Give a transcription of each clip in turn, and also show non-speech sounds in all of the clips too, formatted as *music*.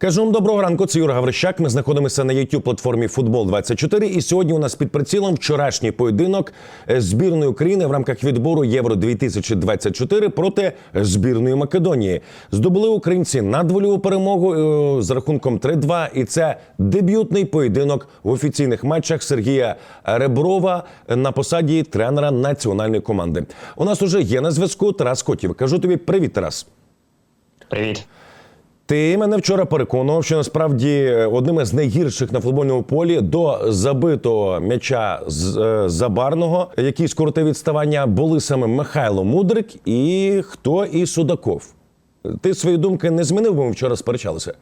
Кажу вам доброго ранку. Це Юра Гаврищак. Ми знаходимося на youtube платформі Футбол 24 І сьогодні у нас під прицілом вчорашній поєдинок е, збірної України в рамках відбору Євро 2024 проти збірної Македонії. Здобули українці надвольову перемогу е, з рахунком 3-2. І це дебютний поєдинок в офіційних матчах Сергія Реброва на посаді тренера національної команди. У нас уже є на зв'язку Тарас Котів. Кажу тобі привіт, Тарас. Привіт. Ти мене вчора переконував, що насправді одним із найгірших на футбольному полі до забитого м'яча з е, забарного, який скоротив відставання, були саме Михайло Мудрик і хто і Судаков. Ти свої думки не змінив, бо ми вчора сперечалися.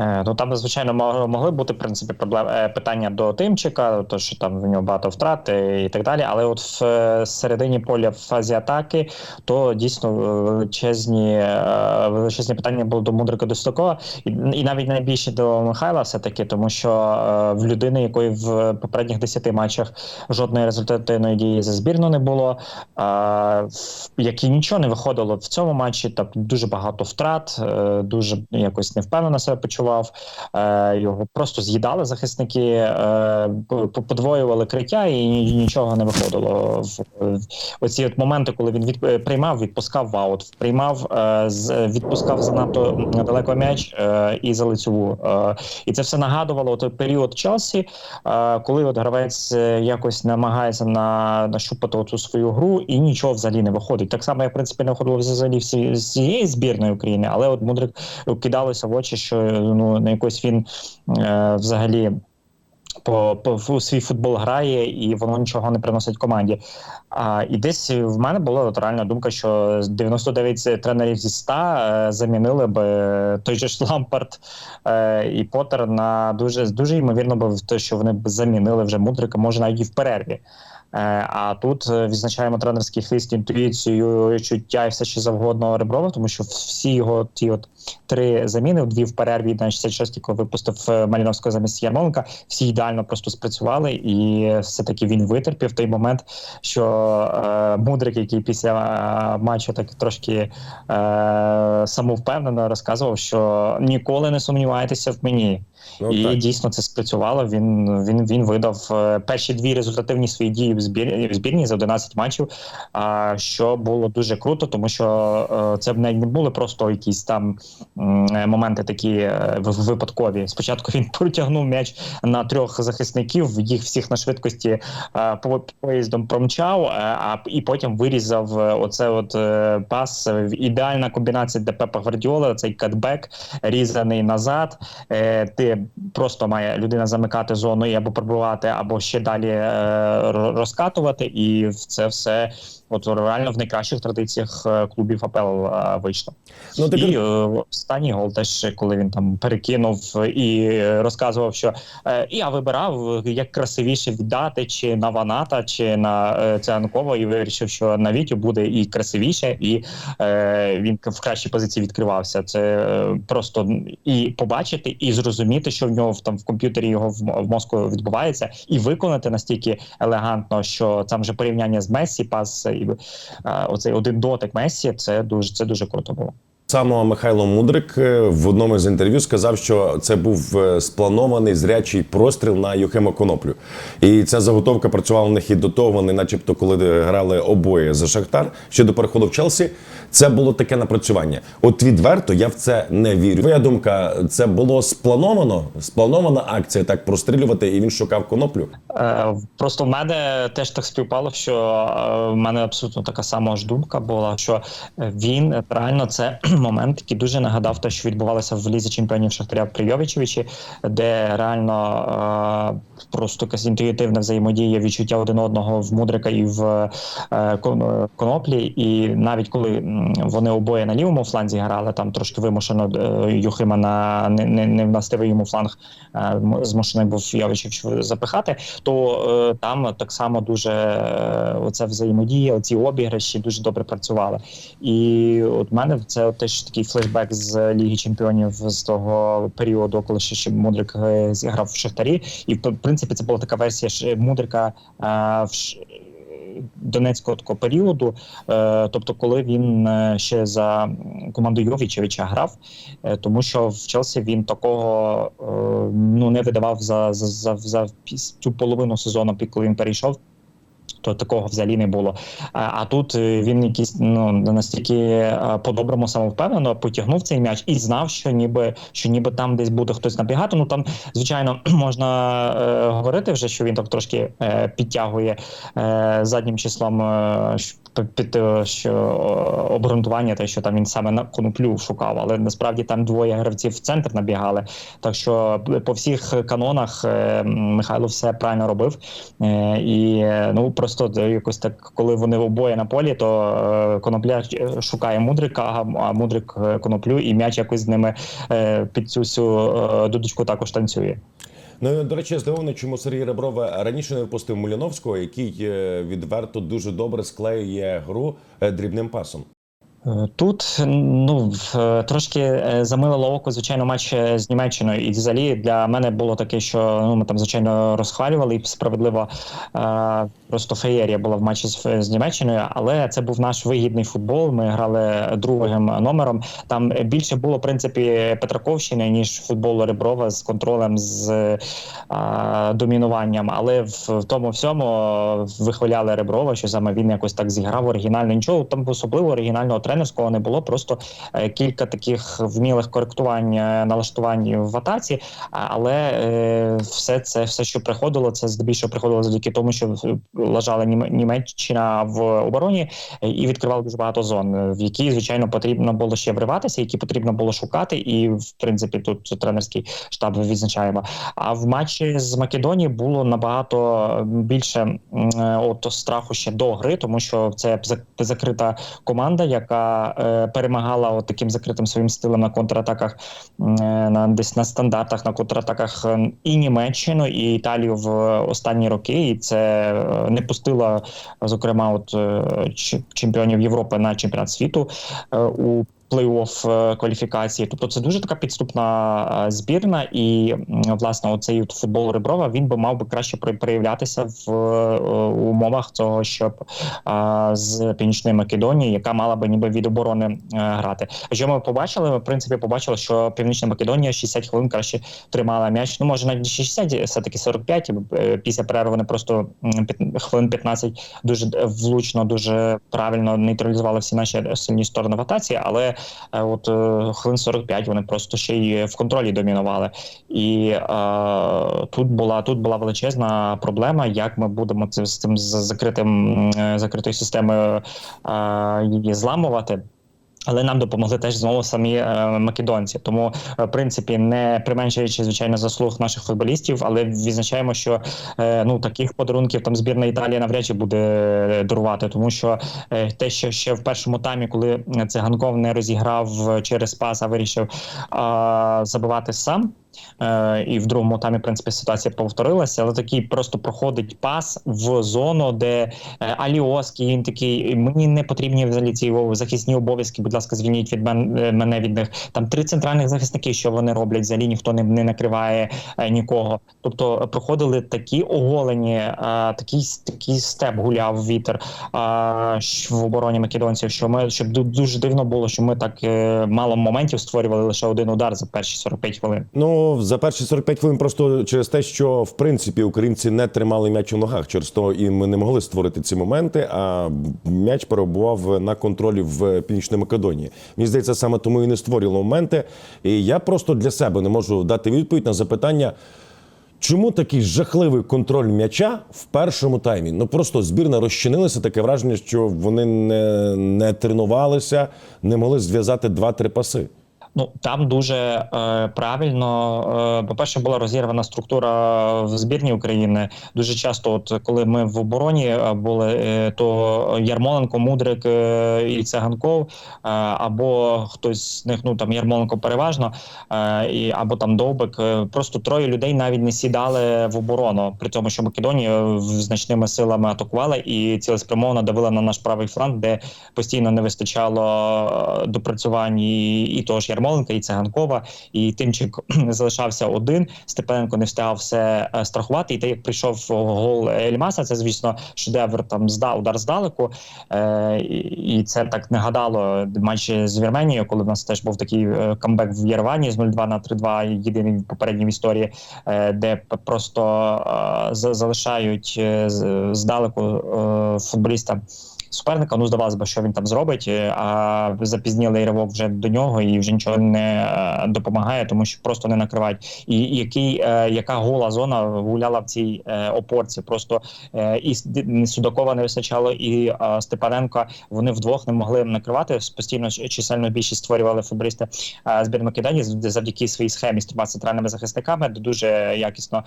Е, Ну там, звичайно, могли бути в принципі проблем е, питання до Тимчика, то що там в нього багато втрат е, і так далі. Але от в середині поля в фазі атаки, то дійсно величезні величезні питання були до Мудрика до Стокова, і, навіть найбільше до Михайла, все таки, тому що в людини, якої в попередніх 10 матчах жодної результативної дії за збірну не було, е, в- як і нічого не виходило в цьому матчі. Там дуже багато втрат, дуже якось невпевнено себе почував. Е, Його просто з'їдали захисники, е, подвоювали криття, і нічого не виходило. В- Оці от моменти, коли він від, е, приймав, відпускав в аут, приймав, відпускав занадто далеко м'яч і за лицеву. Е, І це все нагадувало той період Челсі, коли от гравець якось намагається на, нащупати цю свою гру і нічого взагалі не виходить. Так само, як в принципі не виходило взагалі всі з цієї збірної України, але от Мудрик кидалося в очі, що ну на якось він е, взагалі. По, по в свій футбол грає і воно нічого не приносить команді. А і десь в мене була от реальна думка, що 99 тренерів зі 100 е, замінили би той же ж Лампард е, і Поттер на дуже дуже ймовірно би те, що вони б замінили вже мудрика, може навіть і в перерві. Е, А тут е, відзначаємо тренерський хист, інтуїцію, чуття і все що завгодно Реброва, тому що всі його ті от три заміни, дві в перерві на 66-й, коли випустив е, Маліновського замість Ярмоленка, всі ідеально просто спрацювали, і все-таки він витерпів той момент, що е, Мудрик, який після е, матчу так трошки е, самовпевнено розказував, що ніколи не сумнівайтеся в мені. Ну, і так. дійсно це спрацювало. Він він він видав е, перші дві результативні свої дії в збірні в збірні за 11 матчів. А що було дуже круто, тому що це б не були просто якісь там моменти такі е, випадкові. Спочатку *laughs* він протягнув м'яч на трьох захисників, їх всіх на швидкості е, поїздом промчав, е, а і потім вирізав е, оце от е, пас. е, Ідеальна комбінація для Пепа Гвардіола. Цей катбек різаний назад. Е, Ти просто має людина замикати зону і або пробувати, або ще далі е, розкатувати, і це все. От реально в найкращих традиціях е, клубів АПЛ е, вийшло. Ну, ти І е, останній гол теж, коли він там перекинув і розказував, що е, я вибирав, як красивіше віддати, чи на Ваната, чи на Цианкова, і вирішив, що на Вітю буде і красивіше, і е, він в кращій позиції відкривався. Це просто і побачити, і зрозуміти, що в нього там в комп'ютері його в, мозку відбувається, і виконати настільки елегантно, що там вже порівняння з Мессі, пас і е, оцей один дотик Месі, це дуже це дуже круто було. Саме Михайло Мудрик е, в одному з інтерв'ю сказав, що це був е, спланований зрячий простріл на Юхема Коноплю. І ця заготовка працювала в них і до того. Вони, начебто, коли грали обоє за Шахтар ще до переходу в Челсі, це було таке напрацювання. От відверто я в це не вірю. Твоя думка, це було сплановано? Спланована акція так прострілювати, і він шукав коноплю. Е, Просто в мене теж так співпало, що е, в мене абсолютно така сама ж думка була, що е, він е, реально це момент, який дуже нагадав те, що відбувалося в лізі чемпіонів Шахтаря при Йовичевичі, де реально е, просто якась інтуїтивна взаємодія, відчуття один одного в Мудрика і в е, Коноплі. І навіть коли вони обоє на лівому фланзі грали, там трошки вимушено е, Юхима на не, не, не властивий йому фланг е, змушений був Йовичевич запихати то е, там так само дуже е, оця взаємодія, оці обіграші дуже добре працювали. І от мене це теж такий флешбек з Ліги Чемпіонів з того періоду, коли ще, ще Мудрик е, зіграв в Шахтарі. І в принципі це була така версія Мудрика е, в Ш- Донецького такого періоду, е, тобто, коли він е, ще за командою Йовічевича грав, е, тому що в Челсі він такого е, ну не видавав за, за, за, за цю половину сезону, коли він перейшов. То такого взагалі не було. А, тут е, він якийсь ну настільки е, по-доброму самовпевнено потягнув цей м'яч і знав, що ніби що ніби там десь буде хтось набігати. Ну там, звичайно, *clears throat* можна е, говорити вже, що він так трошки підтягує заднім числом під е, що е, обґрунтування, те, що там він саме на коноплю шукав, але насправді там двоє гравців в центр набігали. Так що по всіх канонах е, Михайло все правильно робив. Е, і е, ну просто е, якось так, коли вони обоє на полі, то е, конопля е, шукає мудрика, а, мудрик е, коноплю, і м'яч якось з ними е, під цю всю е, дудочку також танцює. Ну, до речі, здивований, чому Сергій Реброва раніше не випустив Муліновського, який е, відверто дуже добре склеює гру е, дрібним пасом. Е, Тут ну е, трошки е, замилило око, звичайно, матч з Німеччиною. І взагалі для мене було таке, що ну ми там звичайно розхвалювали і справедливо просто феєрія була в матчі з, Німеччиною, але це був наш вигідний футбол. Ми грали другим номером. Там більше було в принципі Петраковщини ніж футболу Реброва з контролем з домінуванням. Але в, в тому всьому вихваляли Реброва, що саме він якось так зіграв оригінально. Нічого там особливо оригінального тренерського не було. Просто е, кілька таких вмілих коректувань е, налаштувань в атаці. Але е, все це, все, що приходило, це здебільшого приходило завдяки тому, що лежала Німеччина в обороні і відкривала дуже багато зон, в які звичайно потрібно було ще вриватися, які потрібно було шукати. І в принципі тут тренерський штаб відзначаємо. А в матчі з Македонією було набагато більше от страху ще до гри, тому що це закрита команда, яка е, перемагала от таким закритим своїм стилем на контратаках, е, на десь на стандартах, на контратаках е, і Німеччину, і Італію в останні роки. І це е, не пустила зокрема, от е, чемпіонів Європи на чемпіонат світу у. Плей-офф е, кваліфікації, тобто це дуже така підступна е, збірна, і власне оцей от футбол Реброва він би мав би краще проявлятися в е, умовах цього, щоб з північної Македонії, яка мала би ніби від оборони грати. Що ми побачили? Ми в принципі побачили, що Північна Македонія 60 хвилин краще тримала м'яч. Ну може навіть не 60, все таки 45. Е, Після перерви вони просто хвилин 15 дуже влучно, дуже правильно нейтралізували всі наші сильні сторони в атаці, але от е, хвилин 45 вони просто ще й в контролі домінували. І е, тут була тут була величезна проблема, як ми будемо це з цим закритим е, закритою системою е, її зламувати. Але нам допомогли теж знову самі е, македонці. Тому, е, в принципі, не применшуючи звичайно заслуг наших футболістів, але відзначаємо, що е, ну таких подарунків там збірна Італії навряд чи буде е, дарувати, тому що е, те, що ще в першому таймі, коли циганков не розіграв е, через пас, а вирішив е, забивати сам. Е, і в другому таймі, в принципі, ситуація повторилася, але такий просто проходить пас в зону, де е, Аліоський, він такий, мені не потрібні взагалі ці захисні обов'язки, будь ласка, звільніть від мен, е, мене від них. Там три центральних захисники, що вони роблять, взагалі ніхто не, не накриває е, нікого. Тобто проходили такі оголені, е, такий, такий степ гуляв вітер в обороні македонців, що ми щоб дуже дивно було, що ми так мало моментів створювали лише один удар за перші 45 хвилин. Ну, за перші 45 хвилин просто через те, що в принципі українці не тримали м'яч у ногах. Через то і ми не могли створити ці моменти. А м'яч перебував на контролі в Північній Македонії. Мені здається, саме тому і не створювали моменти. І я просто для себе не можу дати відповідь на запитання. Чому такий жахливий контроль м'яча в першому таймі? Ну просто збірна розчинилася. Таке враження, що вони не, не тренувалися, не могли зв'язати два-три паси. Ну там дуже е, правильно. Е, по-перше, була розірвана структура в збірні України. Дуже часто, от коли ми в обороні е, були, е, то Ярмоленко, Мудрик е, і Цеганков, е, або хтось з них, ну там Ярмоленко переважно, е, і або там Довбик. Е, просто троє людей навіть не сідали в оборону, при тому, що Македонія е, значними силами атакувала і цілеспрямовано давила на наш правий фланг, де постійно не вистачало е, допрацювань і, і того ж Ярмоленка, і Циганкова, і Тимчик *clears throat* залишався один. Степаненко не встигав все е, страхувати. І те, як прийшов гол Ельмаса, це звісно шедевр там зда удар здалеку. Е, і, це так нагадало матч з Вірменією, коли в нас теж був такий е, камбек в Єревані з 0-2 на 3-2, єдиний в попередній історії, е, де просто е, залишають е, здалеку е, футболіста. Суперника, ну здавалося б, що він там зробить, е, а запізнілий ривок вже до нього і вже нічого не е, допомагає, тому що просто не накривають. І який, е, яка гола зона гуляла в цій опорці? Просто і Судакова не вистачало, і Степаненко вони вдвох не могли накривати. Постійно чисельну більшість створювали футболісти збірної з- завдяки своїй схемі з трьома центральними захисниками, де дуже якісно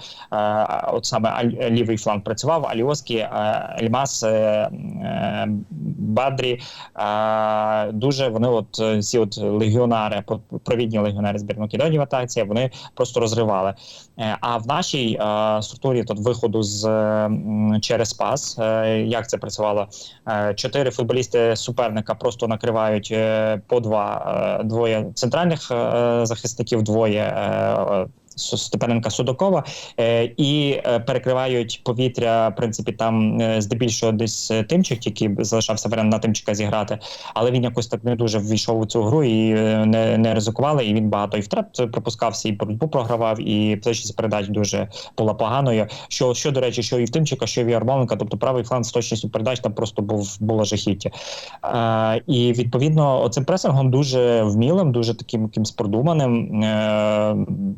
от саме лівий фланг працював. Е, е, Бадрі. е, Дуже вони, от е, ці от легіонари, провідні легіонари збірної Македонії в атаці, вони просто розривали. Е, А в нашій е, структурі тут виходу з через пас, як це працювало? Чотири футболісти суперника просто накривають по два, двоє центральних захисників, двоє. Степаненка Судакова е, і е, перекривають повітря. В принципі, там е, здебільшого десь тимчик, який залишався варіант на тимчика зіграти, але він якось так не дуже ввійшов у цю гру і не, не ризикували. І він багато і втрат пропускався, і боротьбу програвав, і точність передач дуже була поганою. Що, що до речі, що і в тимчика, що і в Ярмоленка, тобто правий фланг з точністю передач там просто був було жахіття. Е, і відповідно, оцим пресингом дуже вмілим, дуже таким якимсь продуманим.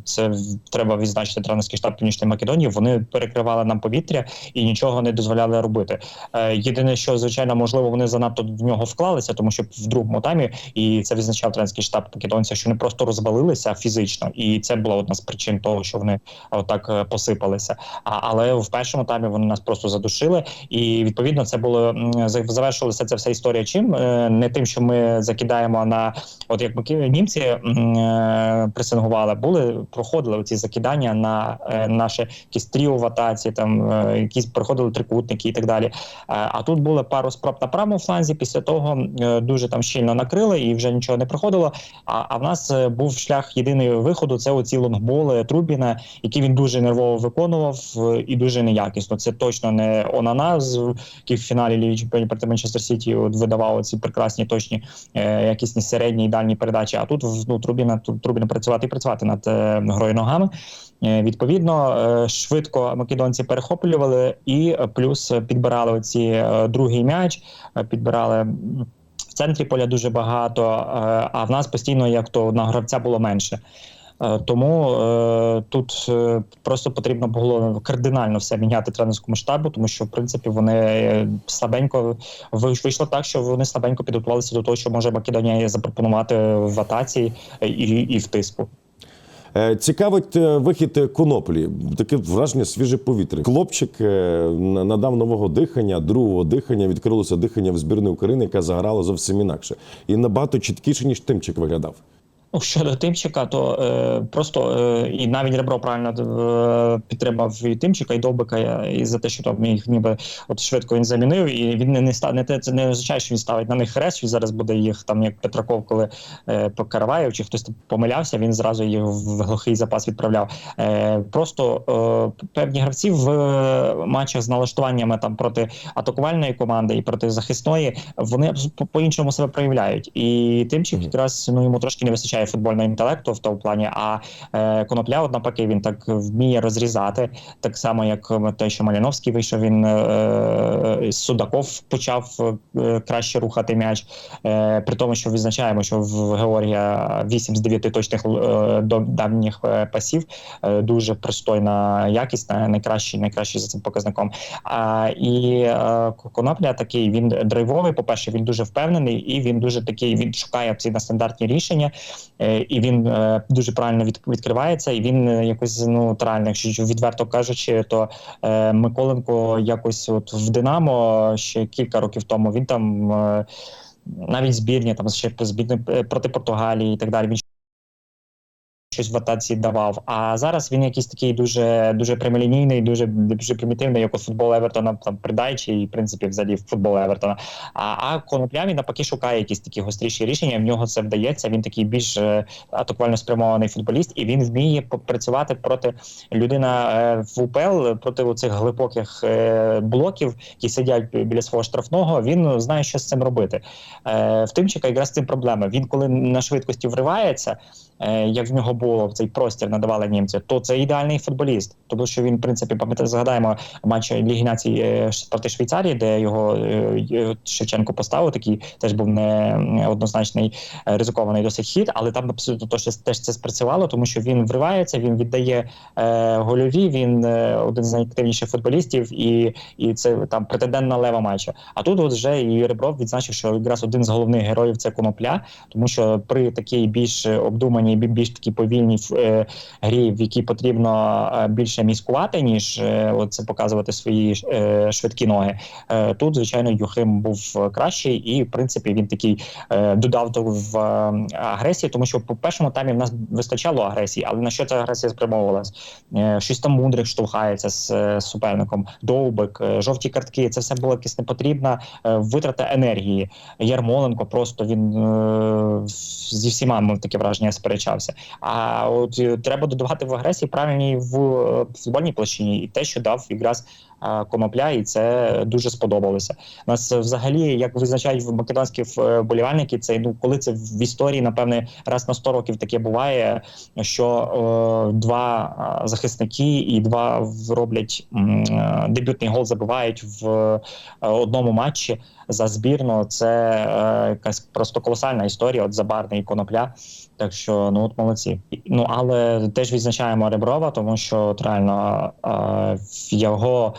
Це треба відзначити тренерський штаб Північної Македонії. Вони перекривали нам повітря і нічого не дозволяли робити. Е, єдине, що звичайно, можливо, вони занадто в нього вклалися, тому що в другому таймі, і це відзначав тренерський штаб македонця, що вони просто розвалилися фізично, і це була одна з причин того, що вони отак е, посипалися. А, але в першому таймі вони нас просто задушили, і відповідно це було завершилася ця вся історія. Чим Е, не тим, що ми закидаємо на от як маки- німці е, пресингували, були проходили ці закидання на е, наше якісь тріо в там е, якісь проходили трикутники і так далі. Е, а тут було пару спроб на правому фланзі. Після того е, дуже там щільно накрили і вже нічого не проходило. А, а в нас е, був шлях єдиний виходу. Це оці лонгболи Трубіна, які він дуже нервово виконував е, і дуже неякісно. Це точно не Онана, який в фіналі Ліги Чемпіонів проти Манчестер Сіті от видавав ці прекрасні точні е, якісні середні і дальні передачі. А тут ну, Трубіна Трубіна працювати і працювати над е, грою ногами. Е, Відповідно, е, швидко македонці перехоплювали і е, плюс підбирали оці другий м'яч, підбирали. В центрі поля дуже багато, а в нас постійно як то одного гравця було менше. Тому тут просто потрібно було кардинально все міняти тренерському штабу, тому що в принципі вони слабенько вийшло так, що вони слабенько підготувалися до того, що може Македонія запропонувати в атаці і, і в тиску. Е, Цікавить е, вихід е, коноплі. Таке враження свіже повітря. Хлопчик на- надав нового дихання, другого дихання, відкрилося дихання в збірної України, яка заграла зовсім інакше. І набагато чіткіше, ніж Тимчик виглядав. Ну, щодо Тимчика, то е, просто е, і навіть Ребро правильно е, підтримав і Тимчика, і Довбика, е, і за те, що там їх ніби от швидко він замінив, і він не, не ста не те, це не означає, що він ставить на них хрест, що зараз буде їх там, як Петраков, коли е, Покараваєв, чи хтось помилявся, він зразу їх в глухий запас відправляв. Е, просто е, певні гравці в е, матчах з налаштуваннями там проти атакувальної команди і проти захисної, вони по-іншому себе проявляють. І Тимчик якраз ну йому трошки не вистачає футбольного інтелекту в тому плані. А е, конопля, от навпаки, він так вміє розрізати, так само як е, те, що Маліновський вийшов. Він е, Судаков почав краще рухати м'яч. При тому, що відзначаємо, що в Георгія 8 з 9 точних до давніх пасів дуже пристойна якість, най- найкращий, найкращий за цим показником. А, і Конопля такий він драйвовий. По перше, він дуже впевнений, і він дуже такий. Він шукає ці нестандартні рішення, е, і він е, дуже правильно відкривається. І він е, якось ну трально, якщо відверто кажучи, то е, Миколенко якось от в Динамо ще кілька років тому він там. Е, навіть збірні там ще збірні проти Португалії і так далі. Він щось в атаці давав. А зараз він якийсь такий дуже дуже прямолінійний, дуже дуже примітивний, як от футбол Евертона там придайчий, і в принципі взагалі футбол Евертона. А, а конопля він навпаки шукає якісь такі гостріші рішення. В нього це вдається. Він такий більш е, атакувально спрямований футболіст, і він вміє працювати проти людина е, в УПЛ проти цих глибоких е, блоків, які сидять біля свого штрафного. Він знає, що з цим робити. В Тимчика якраз цим проблема. Він коли на швидкості вривається, як в нього було цей простір надавали німці, то це ідеальний футболіст, тому що він, в принципі, пам'ятаєте, згадаємо матч Ліги Націй е, проти Швейцарії, де його е, е, Шевченко поставив. Такий теж був не не однозначний е, ризикований досить хід, але там абсолютно то, що теж це спрацювало, тому що він вривається, він віддає е, гольові. Він е, один з найактивніших футболістів, і, і це там претендент на лева матча. А тут от вже і Ребров відзначив, що якраз один з головних героїв це конопля, тому що при такій більш обдуманій, більш такій повільній е, грі, в якій потрібно е, більше міскувати, ніж е, це показувати свої швидкі ноги. Тут, звичайно, Юхим був кращий, і в принципі він такий додав до в агресії, тому що по першому таймі в нас вистачало агресії, але на що ця агресія спрямовувалась? Щось там мудрих штовхається з суперником, довбик, жовті картки. Це все було якась непотрібна витрата енергії. Ярмоленко просто він зі всіма таке враження сперечався. А от е, треба додавати в агресії правильній в е, футбольній площині, і те, що дав якраз конопля, і це дуже сподобалося. Нас взагалі, як визначають македонські е, вболівальники, це ну коли це в історії, напевне, раз на 100 років таке буває, що е, два захисники і два роблять е, дебютний гол, забивають в е, одному матчі за збірну. Це е, якась просто колосальна історія. От Забарний конопля. Так що ну от молодці. Ну але теж відзначаємо Реброва, тому що от реально е, його.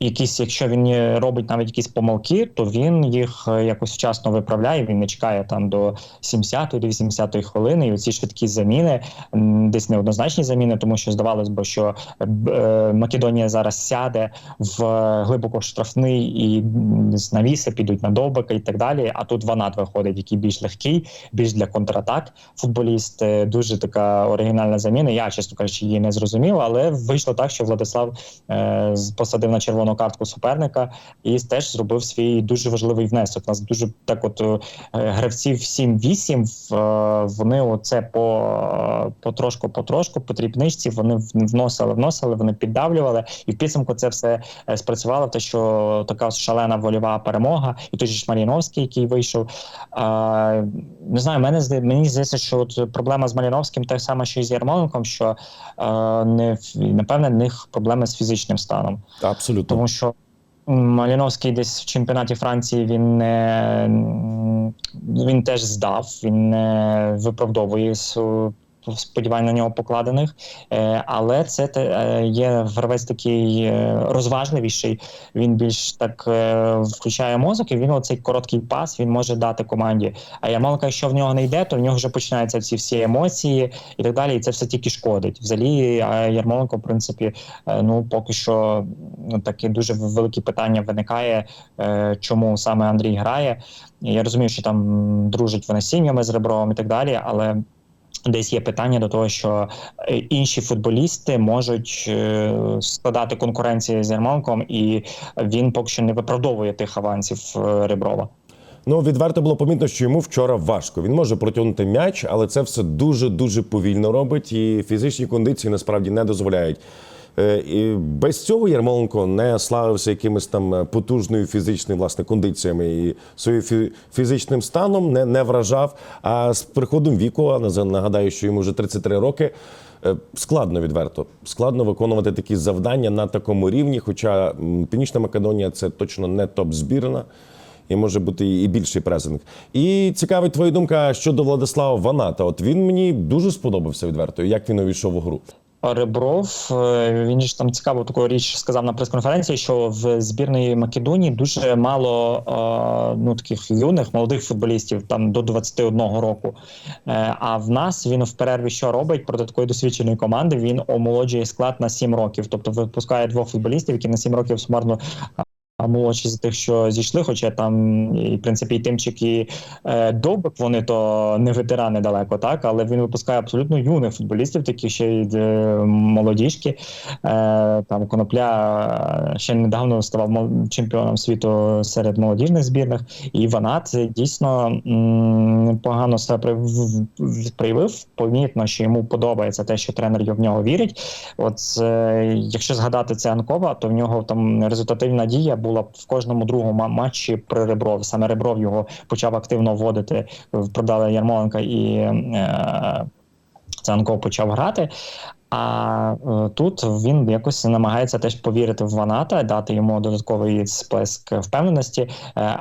Якісь, якщо він е, робить навіть якісь помилки, то він їх е, якось вчасно виправляє. Він не чекає там до 70-ї, до 80-ї хвилини. І оці швидкі заміни, десь неоднозначні заміни, тому що здавалось би, що е, Македонія зараз сяде в е, глибоко штрафний і з навіси підуть на довбика і так далі. А тут Ванат виходить, який більш легкий, більш для контратак. Футболіст дуже така оригінальна заміна. Я чесно кажучи, її не зрозумів, але вийшло так, що Владислав е, посадив на червону картку суперника і теж зробив свій дуже важливий внесок. У нас дуже так, от е, гравців 7-8, е, вони оце по потрошку, потрошку, по вони вносили, вносили, вони піддавлювали, і в підсумку це все е, спрацювало. Те, що така шалена вольова перемога, і той ж Маліновський, який вийшов. Не знаю, мене мені здається, що от проблема з Маліновським те саме, що і з Ярмоленком, що е, не напевне в них проблеми з фізичним станом. Абсолютно. Тому що Маліновський десь в чемпіонаті Франції він не він теж здав, він не виправдовує сподівань на нього покладених. Е, але це е, є гравець такий е, розважливіший. Він більш так включає мозок, і він оцей короткий пас він може дати команді. А Ярмоленко, якщо в нього не йде, то в нього вже починаються ці всі емоції і так далі. І це все тільки шкодить. Взагалі, Ярмоленко, в принципі, Ну, поки що ну, таке дуже велике питання виникає, чому саме Андрій грає. Я розумію, що там дружать вони сім'ями з Ребровим і так далі, але десь є питання до того, що е, інші футболісти можуть е, складати конкуренцію з Ярмоленком, і він поки що не виправдовує тих авансів е, Реброва. Ну, відверто було помітно, що йому вчора важко. Він може протягнути м'яч, але це все дуже дуже повільно робить, і фізичні кондиції насправді не дозволяють. Е, І без цього Ярмоленко не славився якимись там потужною фізичними власне кондиціями і своїм фізичним станом не, не вражав. А з приходом віку, нагадаю, що йому вже 33 роки. е, Складно відверто, складно виконувати такі завдання на такому рівні. Хоча Північна Македонія це точно не топ збірна і може бути і більший презинг. І цікавить твоя думка щодо Владислава Ваната. От він мені дуже сподобався відверто, як він увійшов у гру. Ребров, е, він ж там цікаву таку річ сказав на прес-конференції, що в збірної Македонії дуже мало е, ну таких юних молодих футболістів, там до 21 року. Е, А в нас він в перерві що робить проти такої досвідченої команди? Він омолоджує склад на 7 років, тобто випускає двох футболістів, які на 7 років сумарно молодші за тих, що зійшли, хоча там і в принципі і Тимчик, і е, Довбик, вони то не ветерани далеко, так але він випускає абсолютно юних футболістів, такі ще й е, молодіжки. Е, там Конопля е, ще недавно ставав чемпіоном світу серед молодіжних збірних. І Ванат дійсно м, непогано себе проявив. Помітно, що йому подобається те, що тренер в нього вірить. От е, якщо згадати це Анкова, то в нього там результативна дія була в кожному другому матчі при Ребров. Саме Ребров його почав активно вводити. Продали Ярмоленка і е, це почав грати. А е, тут він якось намагається теж повірити в Ваната, дати йому додатковий сплеск впевненості. Е,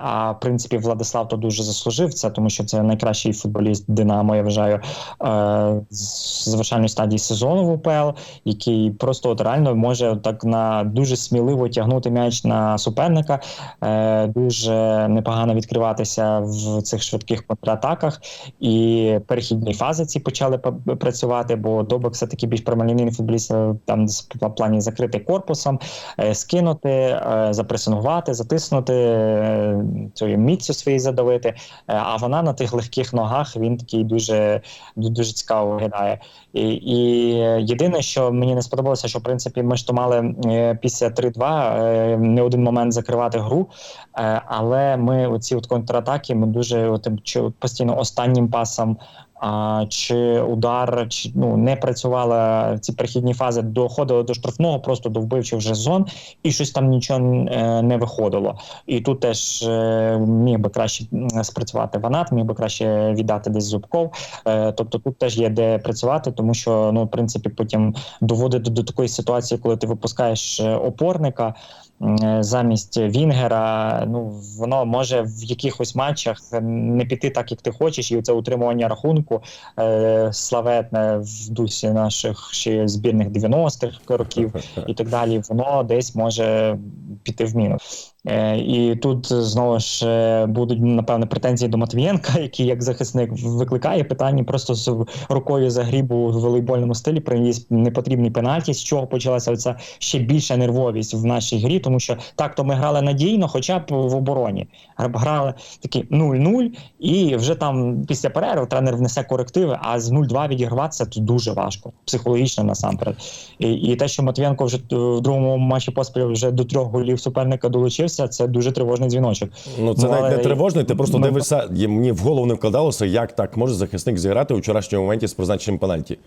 а в принципі, Владислав то дуже заслужив це, тому що це найкращий футболіст Динамо, я вважаю, е, з завершальної стадії сезону в УПЛ, який просто от реально може так на дуже сміливо тягнути м'яч на суперника, дуже непогано відкриватися в цих швидких контратаках. І перехідні фази ці почали працювати, бо Добик все таки більш прямолінійний футболіст, е, там в плані закрити корпусом, е, скинути, е, запресингувати, затиснути цією міцю свої задавити. А вона на тих легких ногах він такий дуже, дуже цікаво виглядає. І, і єдине, що мені не сподобалося, що в принципі ми ж то мали після 3-2 е, не один момент закривати гру. Але ми оці от контратаки ми дуже от, постійно останнім пасом. А, чи удар, чи ну не працювали ці перехідні фази, доходили до штрафного, просто до вбивчих вже зон, і щось там нічого е, не виходило. І тут теж е, міг би краще спрацювати Ванат, міг би краще віддати десь зубков. Е, тобто тут теж є де працювати, тому що ну в принципі потім доводити до такої ситуації, коли ти випускаєш опорника. М, Замість Вінгера, ну воно може в якихось матчах не піти так, як ти хочеш, і це утримування рахунку е, славетне в дусі наших ще збірних 90-х років і так далі. Воно десь може піти в мінус. Е, і тут знову ж е, будуть напевне претензії до Матвієнка, *laughs* який як захисник викликає питання просто з рукою за грібу у волейбольному стилі приніс непотрібний пенальті, з чого почалася оця ще більша нервовість в нашій грі, тому що так то ми грали надійно, хоча б в обороні. Грали такі 0-0, і вже там після перерви тренер внесе корективи, а з 0-2 відіграватися тут дуже важко, психологічно насамперед. І, і те, що Матвієнко вже е, в другому матчі поспіль вже до трьох голів суперника долучився, це дуже тривожний дзвіночок. Ну це навіть не але- тривожно, ти просто Ну, дивишся, мені в голову не вкладалося, як так може захисник зіграти у вчорашньому моменті з призначенням пенальті.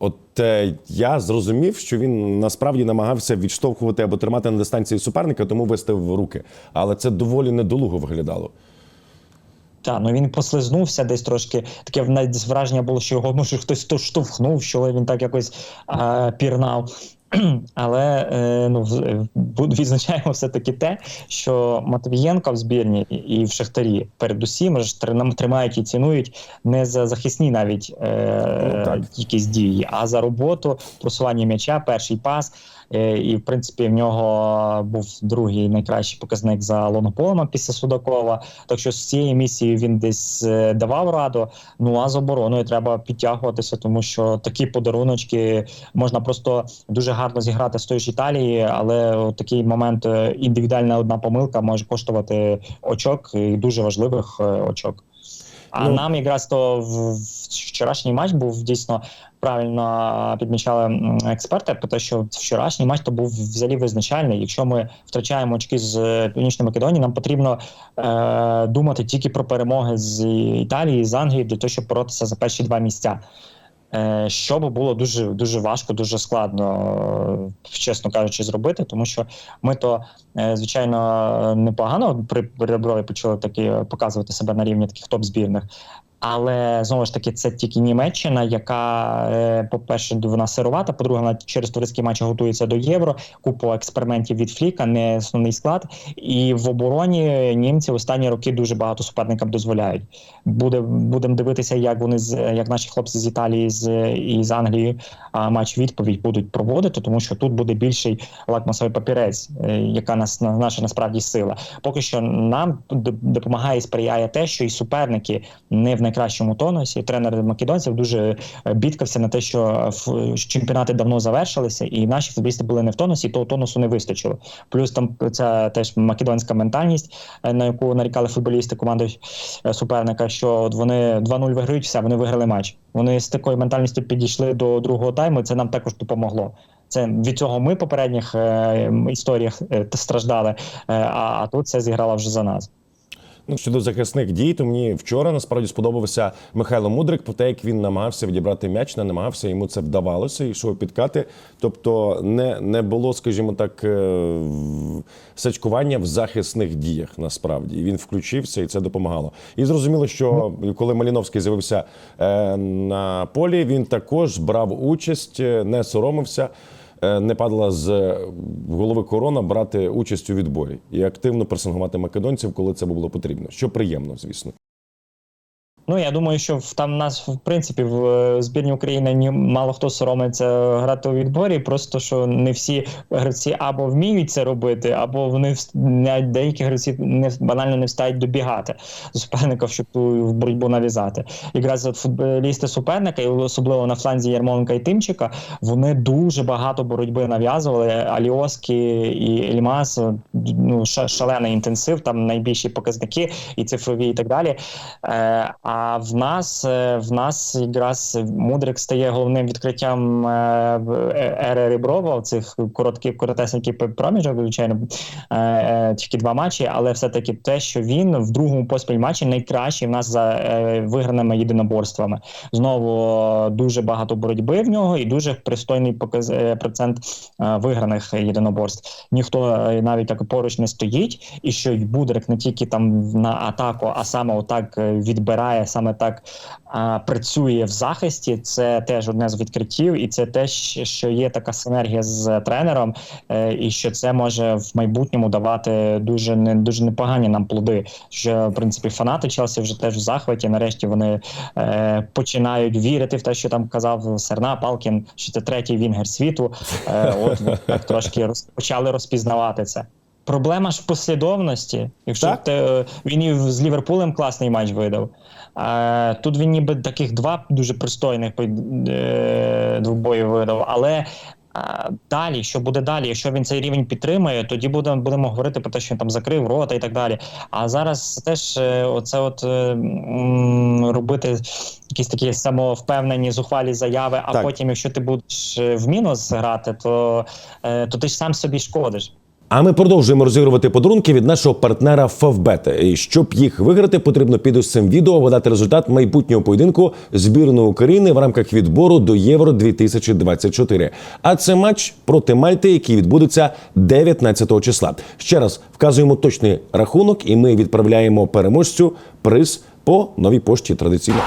От е, я зрозумів, що він насправді намагався відштовхувати або тримати на дистанції суперника, тому вистав руки. Але це доволі недолуго виглядало. Так, ну він послизнувся десь трошки. Таке навіть враження було, що його може хтось то штовхнув, що він так якось а, пірнав. *clears throat* Але е, ну, е, відзначаємо все-таки те, що Матвієнка в збірні і в Шахтарі передусім ж нам тримають і цінують не за захисні навіть е, Ну, якісь дії, а за роботу, просування м'яча, перший пас. Е, І в принципі в нього був другий найкращий показник за лонополем після Судакова. Так що з цієї місії він десь е, давав раду. Ну а з обороною треба підтягуватися, тому що такі подаруночки можна просто дуже гарно зіграти з тої ж Італії, але от такий момент е, індивідуальна одна помилка може коштувати очок і дуже важливих очок. А Ну- нам якраз то вчорашній матч був дійсно правильно підмічали експерти, про те, що вчорашній матч то був взагалі визначальний. Якщо ми втрачаємо очки з е, Північної Македонії, нам потрібно е, думати тільки про перемоги з Італії, з Англії для того, щоб боротися за перші два місця. Е, Що би було дуже дуже важко, дуже складно, чесно кажучи, зробити, тому що ми то, е, звичайно, непогано при Реброві почали таки показувати себе на рівні таких топ-збірних. Але знову ж таки, це тільки Німеччина, яка, е, по-перше, вона сирувата, по-друге, вона через туристські матчі готується до євро, купу експериментів від Фліка, не основний склад. І в обороні німці останні роки дуже багато суперникам дозволяють. Буде будемо дивитися, як вони з як наші хлопці з Італії з і з Англії матч відповідь будуть проводити, тому що тут буде більший лакмусовий папірець, е, яка нас на- наша насправді сила. Поки що нам допомагає і сприяє те, що і суперники не в найкращому тонусі. Тренер македонців дуже е, бідкався на те, що ф- чемпіонати давно завершилися, і наші футболісти були не в тонусі, і того тонусу не вистачило. Плюс там ця теж македонська ментальність, е, на яку нарікали футболісти команди е, суперника, що от вони 2-0 виграють, все, вони виграли матч. Вони з такою ментальністю підійшли до другого тайму. і Це нам також допомогло. Це від цього ми в попередніх е, історіях е, страждали, е, а, а тут це зіграло вже за нас. Ну, щодо захисних дій, то мені вчора насправді сподобався Михайло Мудрик про те, як він намагався відібрати м'яч, не намагався, йому це вдавалося, йшов підкати. Тобто не, не було, скажімо так, е, сачкування в захисних діях насправді. І він включився, і це допомагало. І зрозуміло, що коли Маліновський з'явився е, на полі, він також брав участь, е, не соромився. Е, Не падала з голови корона брати участь у відборі і активно пресингувати македонців, коли це було потрібно. Що приємно, звісно. Ну я думаю, що в- там нас в принципі в е, збірні України ні мало хто соромиться грати у відборі. Просто що не всі гравці або вміють це робити, або вони деякі гравці не банально не встають добігати до суперника, щоб ту в боротьбу нав'язати. Якраз от футболісти суперника, і особливо на фланзі Ярмоленка і Тимчика, вони дуже багато боротьби нав'язували. Аліоски і Ельмас, ну шалений інтенсив, там найбільші показники і цифрові, і так далі. Е, а в нас е, в нас якраз Мудрик стає головним відкриттям е, в- е, ери Риброва. Цих коротких коротесенький проміжок, звичайно, тільки два матчі, але все-таки те, що він в другому поспіль матчі найкращий в нас за виграними єдиноборствами. Знову дуже багато боротьби в нього і дуже пристойний показ процент виграних єдиноборств. Ніхто навіть так поруч не стоїть, і що й Будрик не тільки там на атаку, а саме отак відбирає, саме так а, працює в захисті. Це теж одне з відкриттів, і це те, що є така синергія з тренером, е, і що це може в майбутньому давати дуже не дуже непогані нам плоди. Що в принципі фанати Челсі вже теж в захваті. Нарешті вони е, починають вірити в те, що там казав Серна Палкін, що це третій вінгер світу. Е, от так трошки роз, почали розпізнавати це. Проблема ж в послідовності. Якщо Так. те, він і з Ліверпулем класний матч видав. А, тут він ніби таких два дуже пристойних е, двобоїв видав. Але а, далі, що буде далі? Якщо він цей рівень підтримує, тоді будемо, будемо говорити про те, що він там закрив рота і так далі. А зараз теж е, оце от е, м, робити якісь такі самовпевнені, зухвалі заяви, а Так. потім, якщо ти будеш е, в мінус грати, то, е, то ти ж сам собі шкодиш. А ми продовжуємо розігрувати подарунки від нашого партнера Фавбет. І щоб їх виграти, потрібно під ось цим відео видати результат майбутнього поєдинку збірної України в рамках відбору до Євро 2024. А це матч проти Мальти, який відбудеться 19 числа. Ще раз вказуємо точний рахунок, і ми відправляємо переможцю приз по новій пошті традиційно.